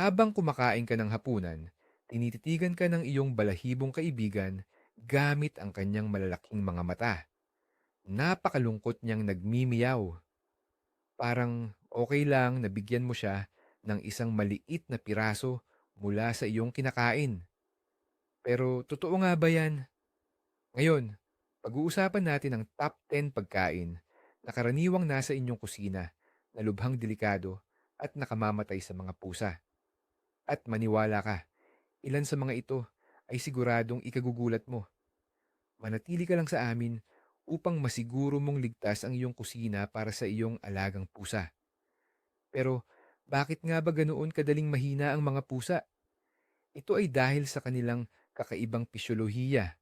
Habang kumakain ka ng hapunan, tinititigan ka ng iyong balahibong kaibigan gamit ang kanyang malalaking mga mata. Napakalungkot niyang nagmimiyaw. Parang okay lang na bigyan mo siya ng isang maliit na piraso mula sa iyong kinakain. Pero totoo nga ba yan? Ngayon, pag-uusapan natin ang top 10 pagkain na karaniwang nasa inyong kusina na lubhang delikado at nakamamatay sa mga pusa. At maniwala ka, ilan sa mga ito ay siguradong ikagugulat mo. Manatili ka lang sa amin upang masiguro mong ligtas ang iyong kusina para sa iyong alagang pusa. Pero bakit nga ba ganoon kadaling mahina ang mga pusa? Ito ay dahil sa kanilang kakaibang pisyolohiya.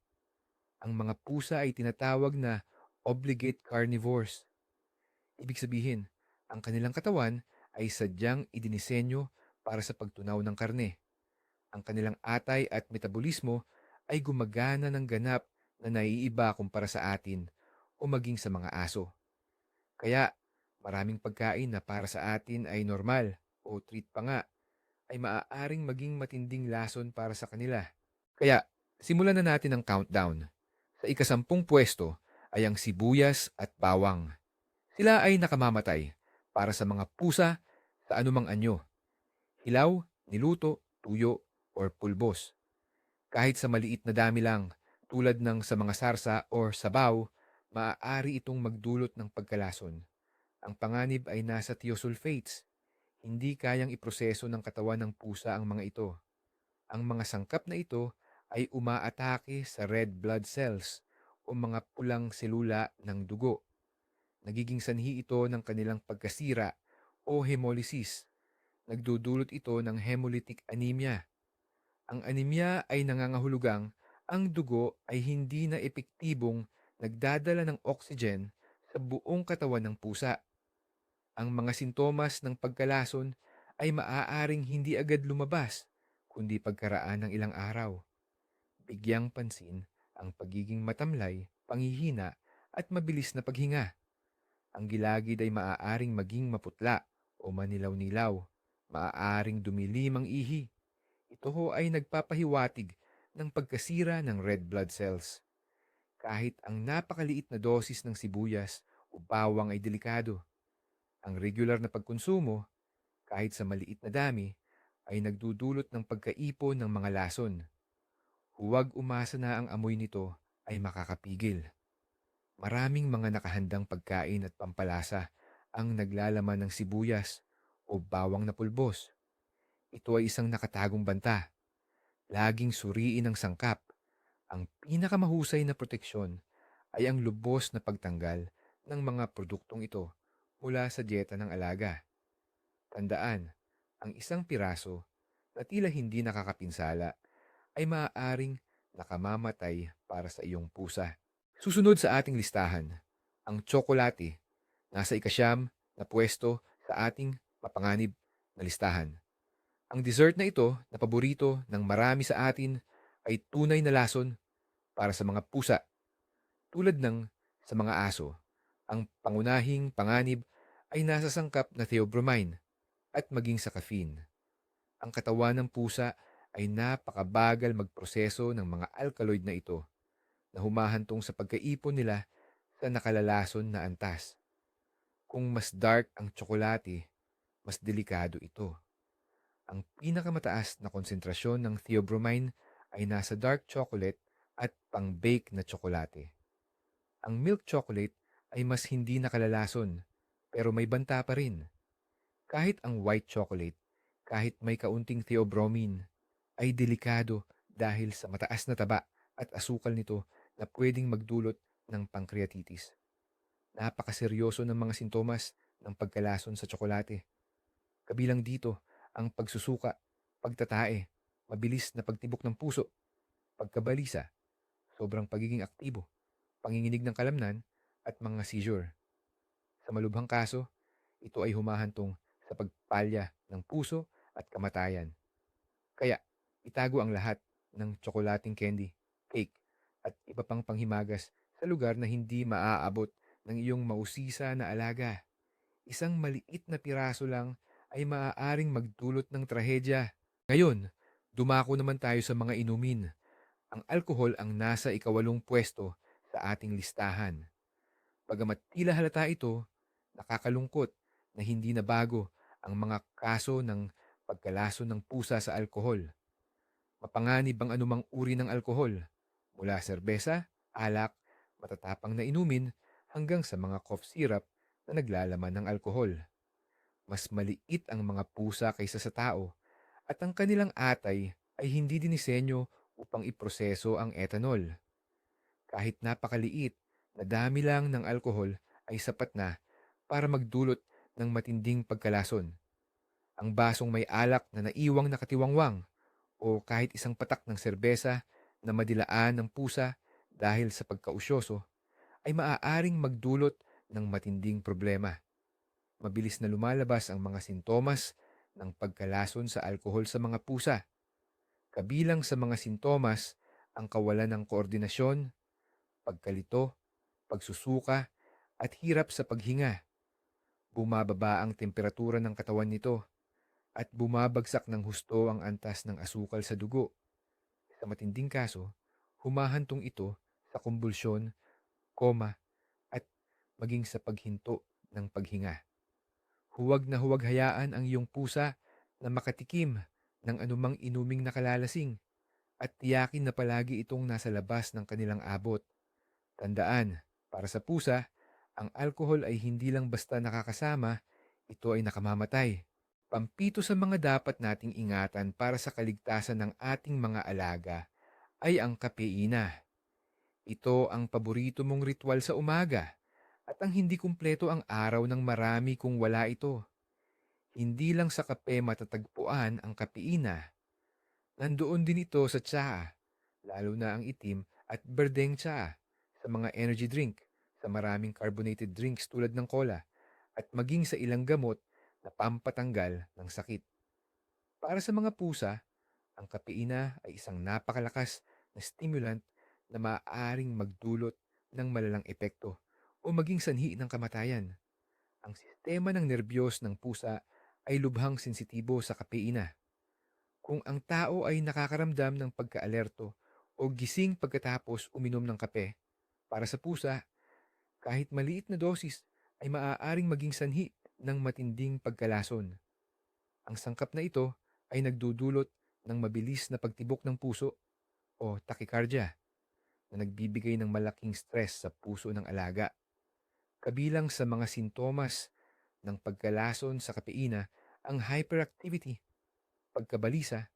Ang mga pusa ay tinatawag na obligate carnivores. Ibig sabihin, ang kanilang katawan ay sadyang idinisenyo para sa pagtunaw ng karne. Ang kanilang atay at metabolismo ay gumagana ng ganap na naiiba kumpara sa atin o maging sa mga aso. Kaya maraming pagkain na para sa atin ay normal o treat pa nga ay maaaring maging matinding lason para sa kanila. Kaya simulan na natin ang countdown. Sa ikasampung pwesto ay ang sibuyas at bawang. Sila ay nakamamatay para sa mga pusa sa anumang anyo. Hilaw, niluto, tuyo, or pulbos. Kahit sa maliit na dami lang, tulad ng sa mga sarsa or sabaw, maaari itong magdulot ng pagkalason. Ang panganib ay nasa thiosulfates. Hindi kayang iproseso ng katawan ng pusa ang mga ito. Ang mga sangkap na ito ay umaatake sa red blood cells o mga pulang selula ng dugo. Nagiging sanhi ito ng kanilang pagkasira o hemolysis. Nagdudulot ito ng hemolytic anemia. Ang anemia ay nangangahulugang ang dugo ay hindi na epektibong nagdadala ng oxygen sa buong katawan ng pusa. Ang mga sintomas ng pagkalason ay maaaring hindi agad lumabas, kundi pagkaraan ng ilang araw. Bigyang pansin ang pagiging matamlay, panghihina at mabilis na paghinga. Ang gilagid ay maaaring maging maputla o manilaw-nilaw, maaaring dumilim ang ihi. Ito ho ay nagpapahiwatig ng pagkasira ng red blood cells. Kahit ang napakaliit na dosis ng sibuyas o bawang ay delikado. Ang regular na pagkonsumo, kahit sa maliit na dami, ay nagdudulot ng pagkaipon ng mga lason. Huwag umasa na ang amoy nito ay makakapigil. Maraming mga nakahandang pagkain at pampalasa ang naglalaman ng sibuyas o bawang na pulbos. Ito ay isang nakatagong banta. Laging suriin ang sangkap. Ang pinakamahusay na proteksyon ay ang lubos na pagtanggal ng mga produktong ito mula sa dieta ng alaga. Tandaan, ang isang piraso na tila hindi nakakapinsala ay maaaring nakamamatay para sa iyong pusa. Susunod sa ating listahan, ang tsokolate, nasa ikasyam na pwesto sa ating mapanganib na listahan. Ang dessert na ito na paborito ng marami sa atin ay tunay na lason para sa mga pusa. Tulad ng sa mga aso, ang pangunahing panganib ay nasa sangkap na theobromine at maging sa caffeine. Ang katawan ng pusa ay napakabagal magproseso ng mga alkaloid na ito na humahantong sa pagkaipon nila sa nakalalason na antas. Kung mas dark ang tsokolate, mas delikado ito. Ang pinakamataas na konsentrasyon ng theobromine ay nasa dark chocolate at pang-bake na tsokolate. Ang milk chocolate ay mas hindi nakalalason pero may banta pa rin. Kahit ang white chocolate, kahit may kaunting theobromine, ay delikado dahil sa mataas na taba at asukal nito na pwedeng magdulot ng pancreatitis. Napakaseryoso ng mga sintomas ng pagkalason sa tsokolate. Kabilang dito ang pagsusuka, pagtatae, mabilis na pagtibok ng puso, pagkabalisa, sobrang pagiging aktibo, panginginig ng kalamnan, at mga seizure. Sa malubhang kaso, ito ay humahantong sa pagpalya ng puso at kamatayan. Kaya, itago ang lahat ng tsokolating candy, cake, at iba pang panghimagas sa lugar na hindi maaabot ng iyong mausisa na alaga. Isang maliit na piraso lang ay maaaring magdulot ng trahedya. Ngayon, dumako naman tayo sa mga inumin. Ang alkohol ang nasa ikawalong pwesto sa ating listahan. Bagamat tila halata ito, nakakalungkot na hindi na bago ang mga kaso ng pagkalason ng pusa sa alkohol. Mapanganib ang anumang uri ng alkohol, mula serbesa, alak, matatapang na inumin, hanggang sa mga cough syrup na naglalaman ng alkohol. Mas maliit ang mga pusa kaysa sa tao at ang kanilang atay ay hindi dinisenyo upang iproseso ang ethanol. Kahit napakaliit na dami lang ng alkohol ay sapat na para magdulot ng matinding pagkalason. Ang basong may alak na naiwang nakatiwangwang o kahit isang patak ng serbesa na madilaan ng pusa dahil sa pagkausyoso ay maaaring magdulot ng matinding problema. Mabilis na lumalabas ang mga sintomas ng pagkalason sa alkohol sa mga pusa. Kabilang sa mga sintomas ang kawalan ng koordinasyon, pagkalito, pagsusuka, at hirap sa paghinga. Bumababa ang temperatura ng katawan nito at bumabagsak ng husto ang antas ng asukal sa dugo. Sa matinding kaso, humahantong ito sa kumbulsyon, koma, at maging sa paghinto ng paghinga. Huwag na huwag hayaan ang iyong pusa na makatikim ng anumang inuming nakalalasing at tiyakin na palagi itong nasa labas ng kanilang abot. Tandaan, para sa pusa, ang alkohol ay hindi lang basta nakakasama, ito ay nakamamatay. Pampito sa mga dapat nating ingatan para sa kaligtasan ng ating mga alaga ay ang kapeina. Ito ang paborito mong ritual sa umaga at ang hindi kumpleto ang araw ng marami kung wala ito. Hindi lang sa kape matatagpuan ang kapeina. Nandoon din ito sa tsaa, lalo na ang itim at berdeng tsaa, sa mga energy drink, sa maraming carbonated drinks tulad ng cola, at maging sa ilang gamot na pampatanggal ng sakit. Para sa mga pusa, ang kapeina ay isang napakalakas na stimulant na maaaring magdulot ng malalang epekto o maging sanhi ng kamatayan. Ang sistema ng nerbiyos ng pusa ay lubhang sensitibo sa kapeina. Kung ang tao ay nakakaramdam ng pagkaalerto o gising pagkatapos uminom ng kape, para sa pusa, kahit maliit na dosis ay maaaring maging sanhi ng matinding pagkalason. Ang sangkap na ito ay nagdudulot ng mabilis na pagtibok ng puso o tachycardia na nagbibigay ng malaking stress sa puso ng alaga. Kabilang sa mga sintomas ng pagkalason sa kapeina ang hyperactivity, pagkabalisa,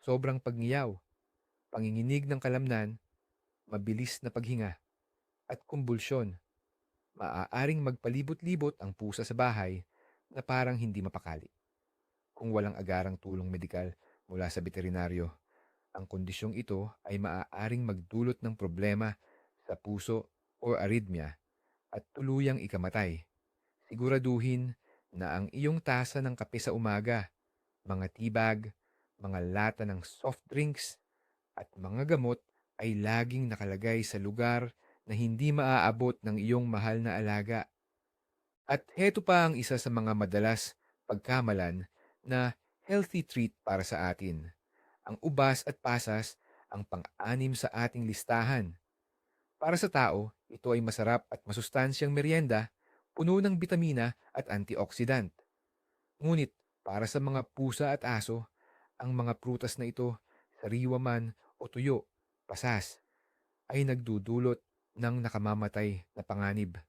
sobrang pagngiyaw, panginginig ng kalamnan, mabilis na paghinga, at kumbulsyon. Maaaring magpalibot-libot ang pusa sa bahay na parang hindi mapakali. Kung walang agarang tulong medikal mula sa veterinaryo, ang kondisyong ito ay maaaring magdulot ng problema sa puso o arrhythmia at tuluyang ikamatay. Siguraduhin na ang iyong tasa ng kape sa umaga, mga tibag, mga lata ng soft drinks, at mga gamot ay laging nakalagay sa lugar na hindi maaabot ng iyong mahal na alaga. At heto pa ang isa sa mga madalas pagkamalan na healthy treat para sa atin. Ang ubas at pasas ang pang-anim sa ating listahan. Para sa tao, ito ay masarap at masustansyang merienda, puno ng bitamina at antioxidant. Ngunit para sa mga pusa at aso, ang mga prutas na ito, sariwa man o tuyo, pasas, ay nagdudulot ng nakamamatay na panganib.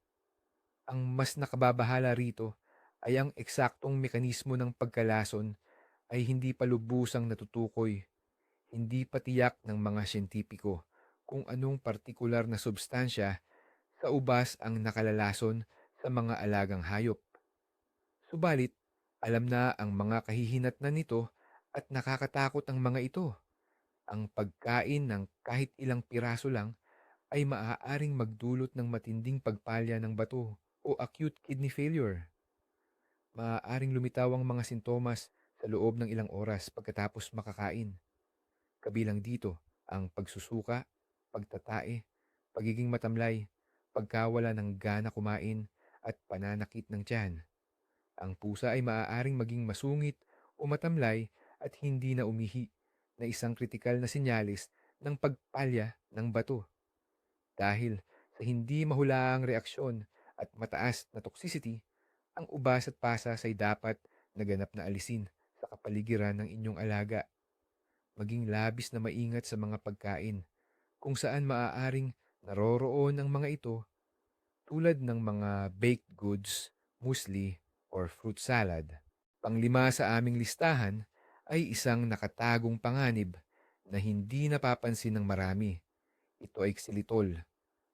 Ang mas nakababahala rito ay ang eksaktong mekanismo ng pagkalason ay hindi pa lubusang natutukoy, hindi pa tiyak ng mga siyentipiko kung anong partikular na substansya sa ubas ang nakalalason sa mga alagang hayop. Subalit, alam na ang mga kahihinatnan nito at nakakatakot ang mga ito. Ang pagkain ng kahit ilang piraso lang ay maaaring magdulot ng matinding pagpalya ng bato o acute kidney failure. Maaaring lumitaw ang mga sintomas sa loob ng ilang oras pagkatapos makakain. Kabilang dito ang pagsusuka, pagtatae, pagiging matamlay, pagkawala ng gana kumain, at pananakit ng tiyan. Ang pusa ay maaaring maging masungit o matamlay at hindi na umihi na isang kritikal na sinyalis ng pagpalya ng bato. Dahil sa hindi mahulaang reaksyon at mataas na toxicity, ang ubas at pasas ay dapat naganap na alisin sa kapaligiran ng inyong alaga. Maging labis na maingat sa mga pagkain kung saan maaaring naroroon ang mga ito tulad ng mga baked goods, muesli, or fruit salad. Panglima sa aming listahan ay isang nakatagong panganib na hindi napapansin ng marami. Ito ay xylitol.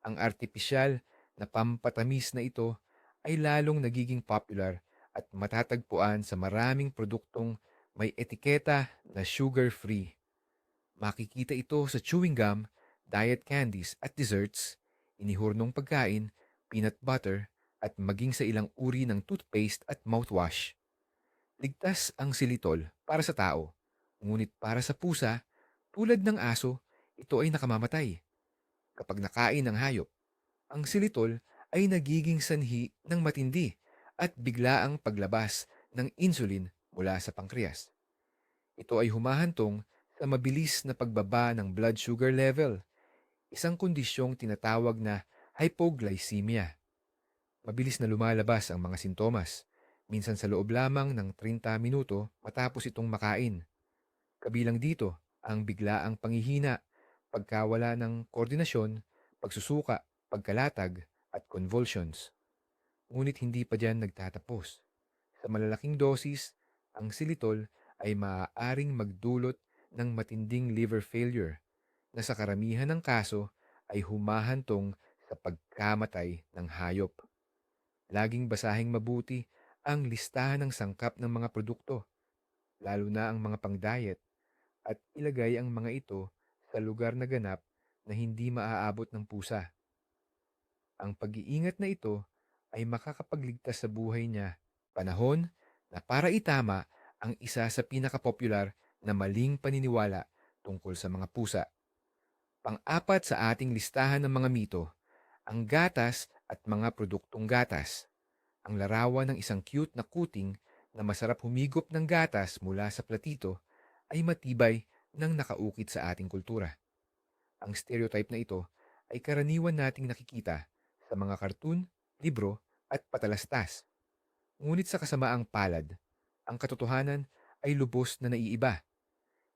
Ang artipisyal na pampatamis na ito ay lalong nagiging popular at matatagpuan sa maraming produktong may etiketa na sugar-free. Makikita ito sa chewing gum, diet candies at desserts, inihurnong pagkain, peanut butter, at maging sa ilang uri ng toothpaste at mouthwash. Ligtas ang silitol para sa tao, ngunit para sa pusa, tulad ng aso, ito ay nakamamatay. Kapag nakain ng hayop, ang silitol ay nagiging sanhi ng matindi at biglaang paglabas ng insulin mula sa pankreas. Ito ay humahantong sa mabilis na pagbaba ng blood sugar level, isang kondisyong tinatawag na hypoglycemia. Mabilis na lumalabas ang mga sintomas, minsan sa loob lamang ng 30 minuto matapos itong makain. Kabilang dito ang biglaang panghihina, pagkawala ng koordinasyon, pagsusuka, pagkalatag, at convulsions. Ngunit hindi pa dyan nagtatapos. Sa malalaking dosis, ang silitol ay maaaring magdulot ng matinding liver failure na sa karamihan ng kaso ay humahantong sa pagkamatay ng hayop. Laging basahing mabuti ang listahan ng sangkap ng mga produkto, lalo na ang mga pang-diet, at ilagay ang mga ito sa lugar na ganap na hindi maaabot ng pusa. Ang pag-iingat na ito ay makakapagligtas sa buhay niya panahon na para itama ang isa sa pinakapopular na maling paniniwala tungkol sa mga pusa. Pang-apat sa ating listahan ng mga mito, ang gatas at mga produktong gatas. Ang larawan ng isang cute na kuting na masarap humigop ng gatas mula sa platito ay matibay ng nakaukit sa ating kultura. Ang stereotype na ito ay karaniwan nating nakikita sa mga kartun, libro at patalastas. Ngunit sa kasamaang palad, ang katotohanan ay lubos na naiiba.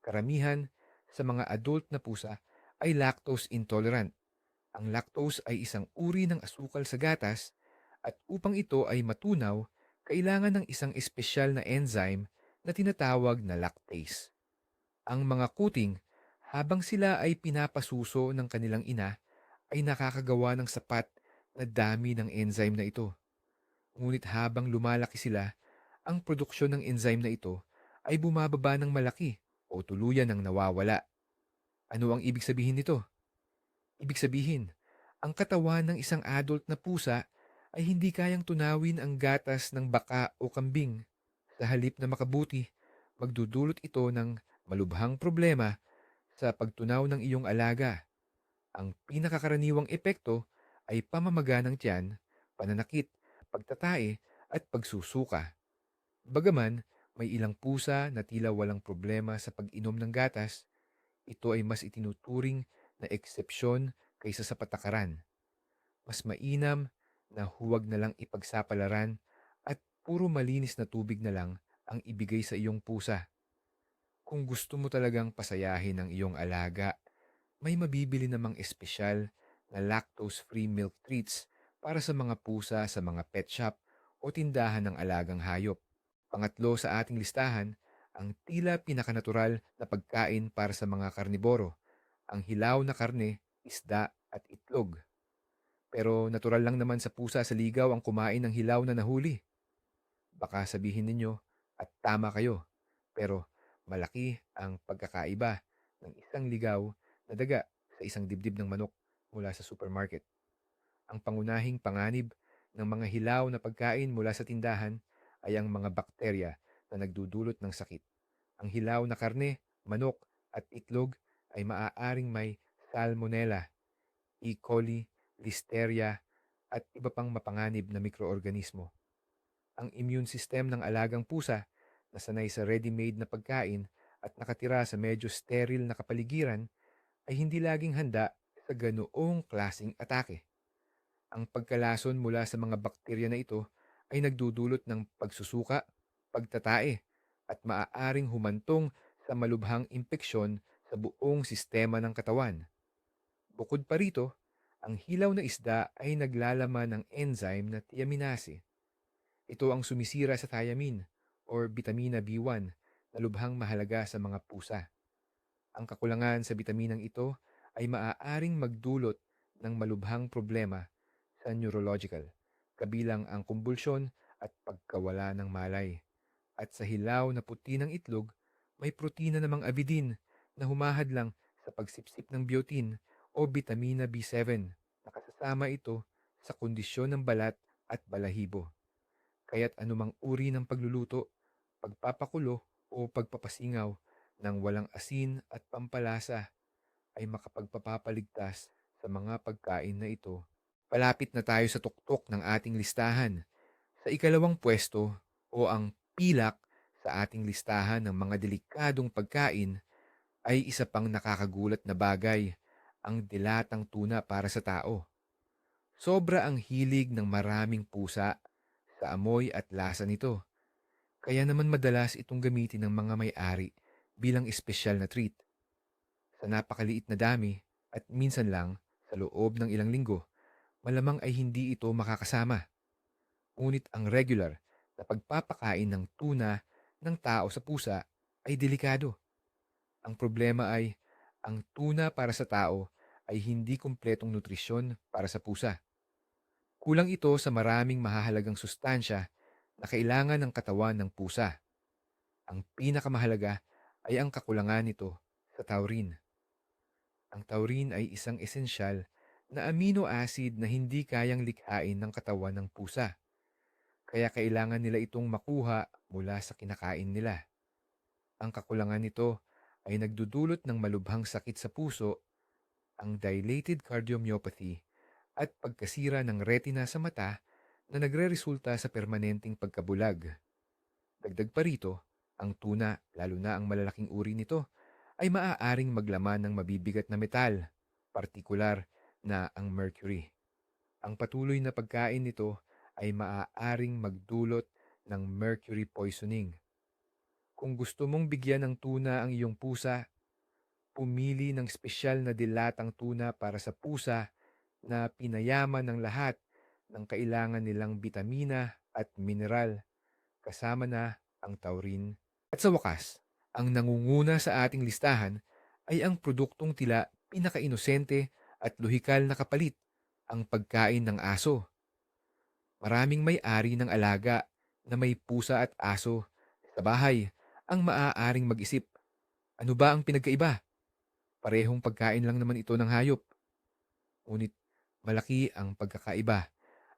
Karamihan sa mga adult na pusa ay lactose intolerant ang lactose ay isang uri ng asukal sa gatas at upang ito ay matunaw, kailangan ng isang espesyal na enzyme na tinatawag na lactase. Ang mga kuting, habang sila ay pinapasuso ng kanilang ina, ay nakakagawa ng sapat na dami ng enzyme na ito. Ngunit habang lumalaki sila, ang produksyon ng enzyme na ito ay bumababa ng malaki o tuluyan ng nawawala. Ano ang ibig sabihin nito? Ibig sabihin, ang katawan ng isang adult na pusa ay hindi kayang tunawin ang gatas ng baka o kambing. Sa halip na makabuti, magdudulot ito ng malubhang problema sa pagtunaw ng iyong alaga. Ang pinakakaraniwang epekto ay pamamaga ng tiyan, pananakit, pagtatae at pagsusuka. Bagaman, may ilang pusa na tila walang problema sa pag-inom ng gatas, ito ay mas itinuturing na eksepsyon kaysa sa patakaran. Mas mainam na huwag na lang ipagsapalaran at puro malinis na tubig na lang ang ibigay sa iyong pusa. Kung gusto mo talagang pasayahin ang iyong alaga, may mabibili namang espesyal na lactose-free milk treats para sa mga pusa sa mga pet shop o tindahan ng alagang hayop. Pangatlo sa ating listahan, ang tila pinakanatural na pagkain para sa mga karniboro ang hilaw na karne, isda at itlog. Pero natural lang naman sa pusa sa ligaw ang kumain ng hilaw na nahuli. Baka sabihin ninyo, at tama kayo, pero malaki ang pagkakaiba ng isang ligaw na daga sa isang dibdib ng manok mula sa supermarket. Ang pangunahing panganib ng mga hilaw na pagkain mula sa tindahan ay ang mga bakterya na nagdudulot ng sakit. Ang hilaw na karne, manok at itlog ay maaaring may salmonella, E. coli, listeria, at iba pang mapanganib na mikroorganismo. Ang immune system ng alagang pusa na sanay sa ready-made na pagkain at nakatira sa medyo sterile na kapaligiran ay hindi laging handa sa ganoong klasing atake. Ang pagkalason mula sa mga bakterya na ito ay nagdudulot ng pagsusuka, pagtatae, at maaaring humantong sa malubhang impeksyon sa buong sistema ng katawan. Bukod pa rito, ang hilaw na isda ay naglalaman ng enzyme na thiaminase. Ito ang sumisira sa thiamine or vitamina B1 na lubhang mahalaga sa mga pusa. Ang kakulangan sa bitaminang ito ay maaaring magdulot ng malubhang problema sa neurological, kabilang ang kumbulsyon at pagkawala ng malay. At sa hilaw na puti ng itlog, may protina namang abidin na humahadlang sa pagsipsip ng biotin o vitamina B7. Nakasasama ito sa kondisyon ng balat at balahibo. Kaya't anumang uri ng pagluluto, pagpapakulo o pagpapasingaw ng walang asin at pampalasa ay makapagpapaligtas sa mga pagkain na ito. Palapit na tayo sa tuktok ng ating listahan. Sa ikalawang pwesto o ang pilak sa ating listahan ng mga delikadong pagkain ay isa pang nakakagulat na bagay, ang dilatang tuna para sa tao. Sobra ang hilig ng maraming pusa sa amoy at lasa nito. Kaya naman madalas itong gamitin ng mga may-ari bilang espesyal na treat. Sa napakaliit na dami at minsan lang sa loob ng ilang linggo, malamang ay hindi ito makakasama. Ngunit ang regular na pagpapakain ng tuna ng tao sa pusa ay delikado. Ang problema ay ang tuna para sa tao ay hindi kumpletong nutrisyon para sa pusa. Kulang ito sa maraming mahahalagang sustansya na kailangan ng katawan ng pusa. Ang pinakamahalaga ay ang kakulangan nito sa taurine. Ang taurine ay isang esensyal na amino acid na hindi kayang likhain ng katawan ng pusa. Kaya kailangan nila itong makuha mula sa kinakain nila. Ang kakulangan nito ay nagdudulot ng malubhang sakit sa puso, ang dilated cardiomyopathy at pagkasira ng retina sa mata na nagre-resulta sa permanenteng pagkabulag. Dagdag pa rito, ang tuna, lalo na ang malalaking uri nito, ay maaaring maglaman ng mabibigat na metal, partikular na ang mercury. Ang patuloy na pagkain nito ay maaaring magdulot ng mercury poisoning. Kung gusto mong bigyan ng tuna ang iyong pusa, pumili ng espesyal na dilatang tuna para sa pusa na pinayaman ng lahat ng kailangan nilang bitamina at mineral, kasama na ang taurine. At sa wakas, ang nangunguna sa ating listahan ay ang produktong tila pinakainosente at luhikal na kapalit, ang pagkain ng aso. Maraming may-ari ng alaga na may pusa at aso sa bahay ang maaaring mag-isip, ano ba ang pinagkaiba? Parehong pagkain lang naman ito ng hayop. Ngunit malaki ang pagkakaiba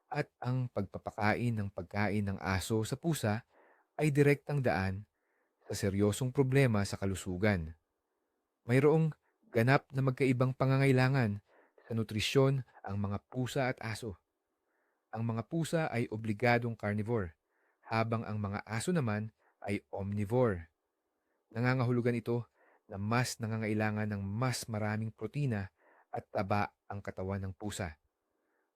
at ang pagpapakain ng pagkain ng aso sa pusa ay direktang daan sa seryosong problema sa kalusugan. Mayroong ganap na magkaibang pangangailangan sa nutrisyon ang mga pusa at aso. Ang mga pusa ay obligadong carnivore, habang ang mga aso naman ay omnivore. Nangangahulugan ito na mas nangangailangan ng mas maraming protina at taba ang katawan ng pusa.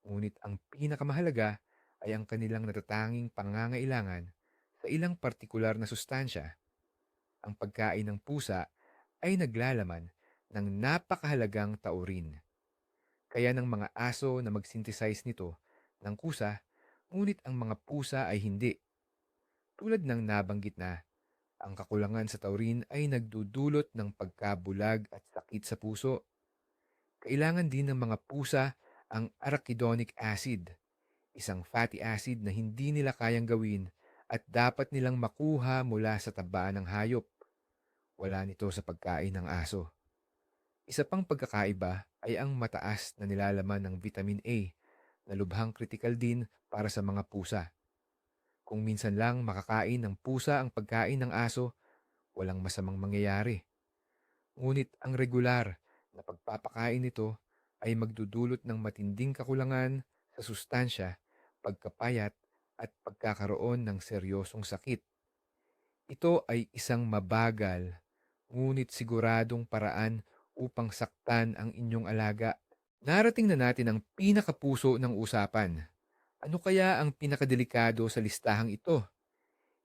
Ngunit ang pinakamahalaga ay ang kanilang natatanging pangangailangan sa ilang partikular na sustansya. Ang pagkain ng pusa ay naglalaman ng napakahalagang taurine. Kaya ng mga aso na mag-synthesize nito ng kusa, ngunit ang mga pusa ay hindi. Tulad ng nabanggit na, ang kakulangan sa taurine ay nagdudulot ng pagkabulag at sakit sa puso. Kailangan din ng mga pusa ang arachidonic acid, isang fatty acid na hindi nila kayang gawin at dapat nilang makuha mula sa taba ng hayop. Wala nito sa pagkain ng aso. Isa pang pagkakaiba ay ang mataas na nilalaman ng vitamin A na lubhang kritikal din para sa mga pusa. Kung minsan lang makakain ng pusa ang pagkain ng aso, walang masamang mangyayari. Ngunit ang regular na pagpapakain nito ay magdudulot ng matinding kakulangan sa sustansya, pagkapayat at pagkakaroon ng seryosong sakit. Ito ay isang mabagal, ngunit siguradong paraan upang saktan ang inyong alaga. Narating na natin ang pinakapuso ng usapan. Ano kaya ang pinakadelikado sa listahang ito?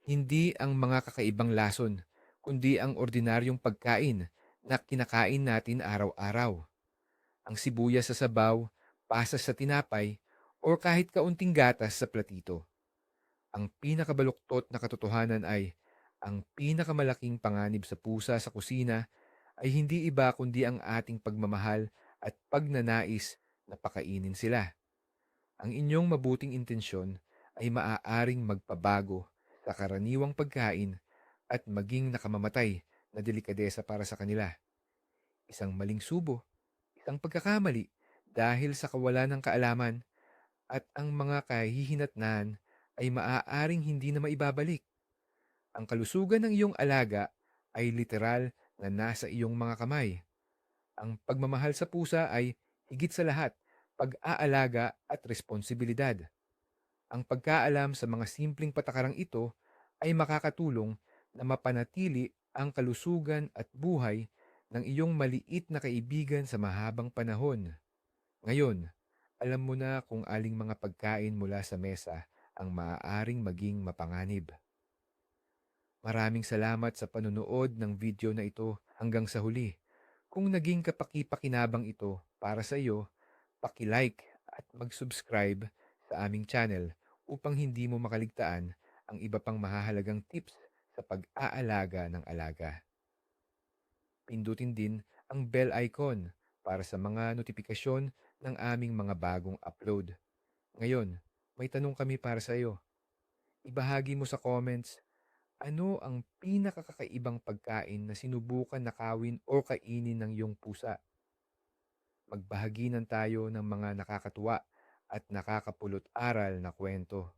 Hindi ang mga kakaibang lason, kundi ang ordinaryong pagkain na kinakain natin araw-araw. Ang sibuyas sa sabaw, pasas sa tinapay, o kahit kaunting gatas sa platito. Ang pinakabaluktot na katotohanan ay ang pinakamalaking panganib sa pusa sa kusina ay hindi iba kundi ang ating pagmamahal at pagnanais na pakainin sila. Ang inyong mabuting intensyon ay maaaring magpabago sa karaniwang pagkain at maging nakamamatay na delikadesa para sa kanila. Isang maling subo, isang pagkakamali dahil sa kawalan ng kaalaman at ang mga kahihinatnan ay maaaring hindi na maibabalik. Ang kalusugan ng iyong alaga ay literal na nasa iyong mga kamay. Ang pagmamahal sa pusa ay higit sa lahat pag-aalaga at responsibilidad. Ang pagkaalam sa mga simpleng patakarang ito ay makakatulong na mapanatili ang kalusugan at buhay ng iyong maliit na kaibigan sa mahabang panahon. Ngayon, alam mo na kung aling mga pagkain mula sa mesa ang maaaring maging mapanganib. Maraming salamat sa panunood ng video na ito hanggang sa huli. Kung naging kapaki-pakinabang ito para sa iyo, paki-like at mag-subscribe sa aming channel upang hindi mo makaligtaan ang iba pang mahahalagang tips sa pag-aalaga ng alaga. Pindutin din ang bell icon para sa mga notifikasyon ng aming mga bagong upload. Ngayon, may tanong kami para sa iyo. Ibahagi mo sa comments ano ang pinakakakaibang pagkain na sinubukan nakawin o kainin ng iyong pusa. Magbahaginan tayo ng mga nakakatuwa at nakakapulot aral na kwento.